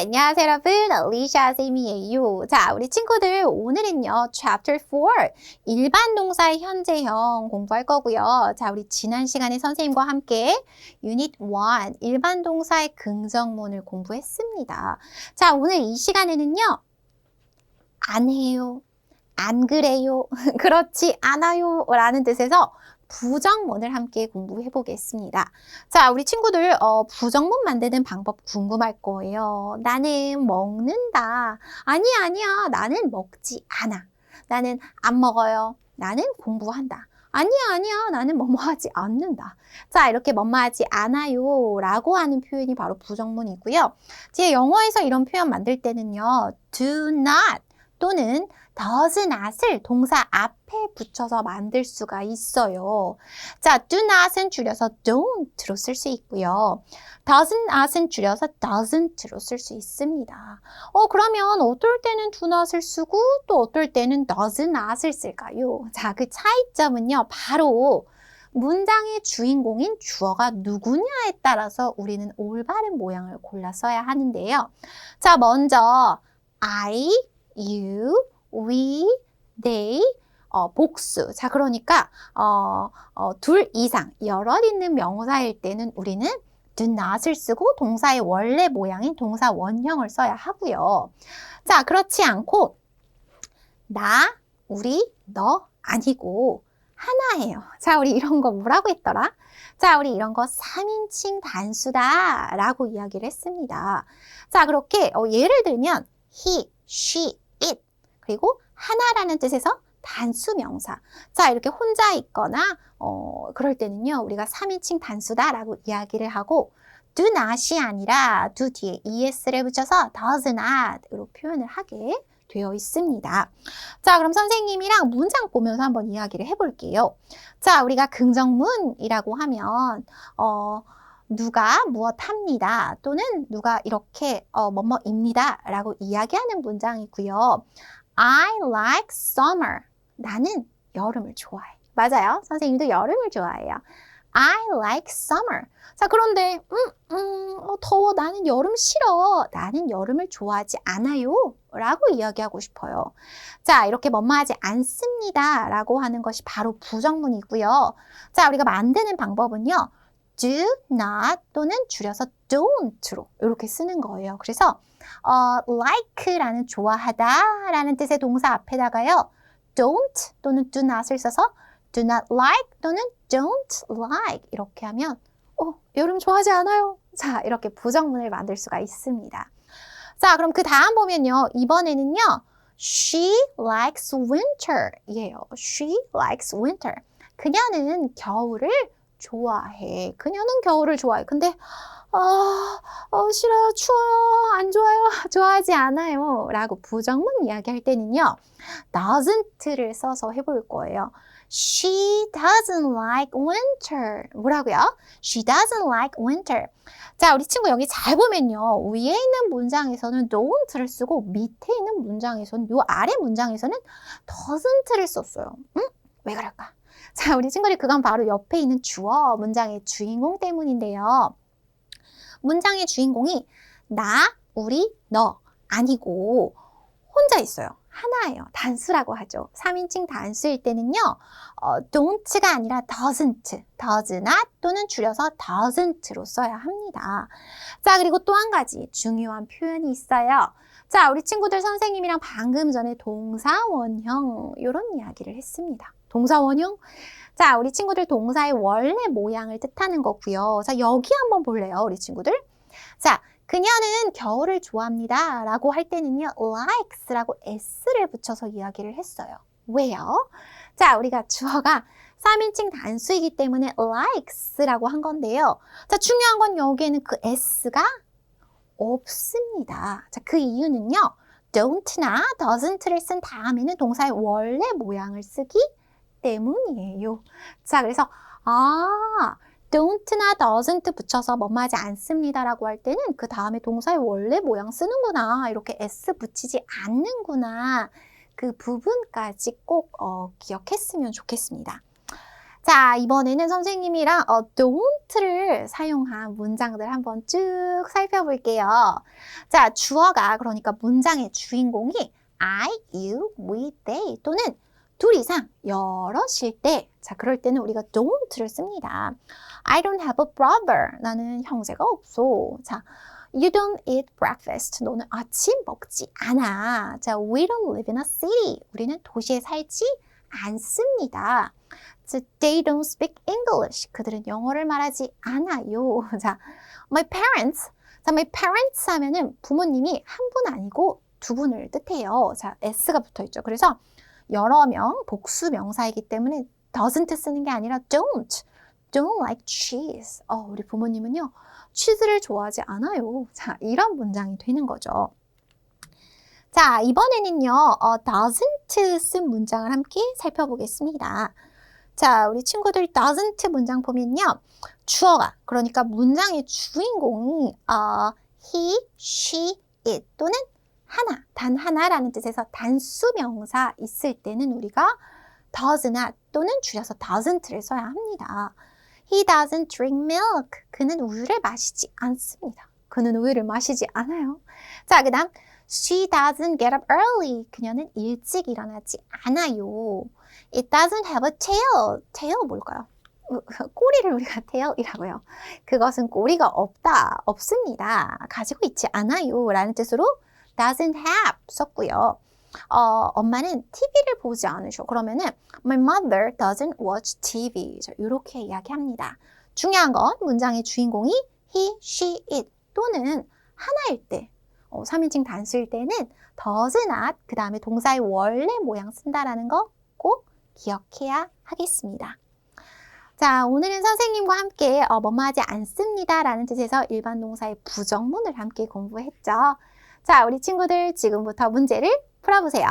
안녕하세요 여러분. 리샤 쌤이에요. 자, 우리 친구들 오늘은요. Chapter 4 일반 동사의 현재형 공부할 거고요. 자, 우리 지난 시간에 선생님과 함께 Unit 1 일반 동사의 긍정문을 공부했습니다. 자, 오늘 이 시간에는요. 안 해요. 안 그래요. 그렇지 않아요. 라는 뜻에서 부정문을 함께 공부해 보겠습니다. 자, 우리 친구들 어, 부정문 만드는 방법 궁금할 거예요. 나는 먹는다. 아니야, 아니야. 나는 먹지 않아. 나는 안 먹어요. 나는 공부한다. 아니야, 아니야. 나는 뭐뭐 하지 않는다. 자, 이렇게 뭐뭐 하지 않아요. 라고 하는 표현이 바로 부정문이고요. 제 영어에서 이런 표현 만들 때는요. do not 또는 does not을 동사 앞에 붙여서 만들 수가 있어요. 자, do not은 줄여서 don't로 쓸 수 있고요. does not은 줄여서 doesn't로 쓸 수 있습니다. 어, 그러면 어떨 때는 do not을 쓰고 또 어떨 때는 does not을 쓸까요? 자, 그 차이점은요. 바로 문장의 주인공인 주어가 누구냐에 따라서 우리는 올바른 모양을 골라 써야 하는데요. 자, 먼저 I, you, we, they, 어, 복수. 자, 그러니까 어, 어, 둘 이상 여럿 있는 명사일 때는 우리는 do not을 쓰고 동사의 원래 모양인 동사 원형을 써야 하고요. 자, 그렇지 않고 나, 우리, 너 아니고 하나예요. 자, 우리 이런 거 뭐라고 했더라? 자, 우리 이런 거 3인칭 단수다 라고 이야기를 했습니다. 자, 그렇게 어, 예를 들면 he, she, 그리고 하나라는 뜻에서 단수 명사. 자, 이렇게 혼자 있거나 어, 그럴 때는요. 우리가 3인칭 단수다라고 이야기를 하고 do not이 아니라 do 뒤에 es를 붙여서 does not으로 표현을 하게 되어 있습니다. 자, 그럼 선생님이랑 문장 보면서 한번 이야기를 해볼게요. 자, 우리가 긍정문이라고 하면 어, 누가 무엇 합니다. 또는 누가 이렇게 어, 뭐뭐입니다. 라고 이야기하는 문장이고요. I like summer. 나는 여름을 좋아해. 맞아요. 선생님도 여름을 좋아해요. I like summer. 자, 그런데, 음, 음, 어, 더워. 나는 여름 싫어. 나는 여름을 좋아하지 않아요. 라고 이야기하고 싶어요. 자, 이렇게 뭐뭐하지 않습니다. 라고 하는 것이 바로 부정문이고요. 자, 우리가 만드는 방법은요. do not 또는 줄여서 don't로 이렇게 쓰는 거예요. 그래서 어, like라는 좋아하다 라는 뜻의 동사 앞에다가요. don't 또는 do not을 써서 do not like 또는 don't like 이렇게 하면 어, 여름 좋아하지 않아요. 자, 이렇게 부정문을 만들 수가 있습니다. 자, 그럼 그 다음 보면요. 이번에는요. She likes winter 이에요. She likes winter. 그녀는 겨울을 좋아해. 그녀는 겨울을 좋아해. 근데 아, 어, 싫어요, 추워요, 안 좋아요, 좋아하지 않아요. 라고 부정문 이야기할 때는요, doesn't를 써서 해볼 거예요. She doesn't like winter. 뭐라고요? She doesn't like winter. 자, 우리 친구 여기 잘 보면요. 위에 있는 문장에서는 don't를 쓰고 밑에 있는 문장에서는 요 아래 문장에서는 doesn't를 썼어요. 응? 왜 그럴까? 자, 우리 친구들 그건 바로 옆에 있는 주어 문장의 주인공 때문인데요. 문장의 주인공이 나, 우리, 너 아니고 혼자 있어요. 하나예요. 단수라고 하죠. 3인칭 단수일 때는요. 어, don't가 아니라 doesn't, does not 또는 줄여서 doesn't로 써야 합니다. 자, 그리고 또 한 가지 중요한 표현이 있어요. 자, 우리 친구들 선생님이랑 방금 전에 동사 원형 이런 이야기를 했습니다. 동사 원형? 자, 우리 친구들 동사의 원래 모양을 뜻하는 거고요. 자, 여기 한번 볼래요, 우리 친구들? 자, 그녀는 겨울을 좋아합니다. 라고 할 때는요, likes라고 s를 붙여서 이야기를 했어요. 왜요? 자, 우리가 주어가 3인칭 단수이기 때문에 likes라고 한 건데요. 자, 중요한 건 여기에는 그 s가 없습니다. 자, 그 이유는요, don't나 doesn't를 쓴 다음에는 동사의 원래 모양을 쓰기 때문이에요. 자, 그래서, 아, don't나 doesn't 붙여서 뭐뭐 하지 않습니다라고 할 때는 그 다음에 동사의 원래 모양 쓰는구나. 이렇게 s 붙이지 않는구나. 그 부분까지 꼭 어, 기억했으면 좋겠습니다. 자, 자, 이번에는 선생님이랑 어, don't를 사용한 문장들 한번 쭉 살펴볼게요. 자, 주어가 그러니까 문장의 주인공이 I, you, we, they 또는 둘 이상 여럿일 때, 자, 그럴 때는 우리가 don't를 씁니다. I don't have a brother. 나는 형제가 없어. 자, You don't eat breakfast. 너는 아침 먹지 않아. 자, we don't live in a city. 우리는 도시에 살지 않습니다. 자, they don't speak English. 그들은 영어를 말하지 않아요. 자, my parents. 자, my parents 하면은 부모님이 한 분 아니고 두 분을 뜻해요. 자, s가 붙어 있죠. 그래서 여러 명, 복수 명사이기 때문에 doesn't 쓰는 게 아니라 don't. don't like cheese. 어, 우리 부모님은요, 치즈를 좋아하지 않아요. 자, 이런 문장이 되는 거죠. 자, 이번에는요, 어, doesn't 쓴 문장을 함께 살펴보겠습니다. 자, 우리 친구들 doesn't 문장 보면요, 주어가, 그러니까 문장의 주인공이 어, he, she, it 또는 하나, 단 하나라는 뜻에서 단수 명사 있을 때는 우리가 does not 또는 줄여서 doesn't를 써야 합니다. He doesn't drink milk. 그는 우유를 마시지 않습니다. 그는 우유를 마시지 않아요. 자, 그 다음 She doesn't get up early. 그녀는 일찍 일어나지 않아요. It doesn't have a tail. tail 뭘까요? 꼬리를 우리가 tail이라고요. 그것은 꼬리가 없다, 없습니다. 가지고 있지 않아요. 라는 뜻으로 doesn't have 썼고요. 어, 엄마는 TV를 보지 않으셔. 그러면은 My mother doesn't watch TV. 이렇게 이야기합니다. 중요한 건 문장의 주인공이 he, she, it 또는 하나일 때, 어, 3인칭 단수일 때는 does not 그 다음에 동사의 원래 모양 쓴다라는 거 꼭 기억해야 하겠습니다. 자, 오늘은 선생님과 함께 어, 뭐뭐 하지 않습니다 라는 뜻에서 일반 동사의 부정문을 함께 공부했죠. 자, 우리 친구들 지금부터 문제를 풀어보세요.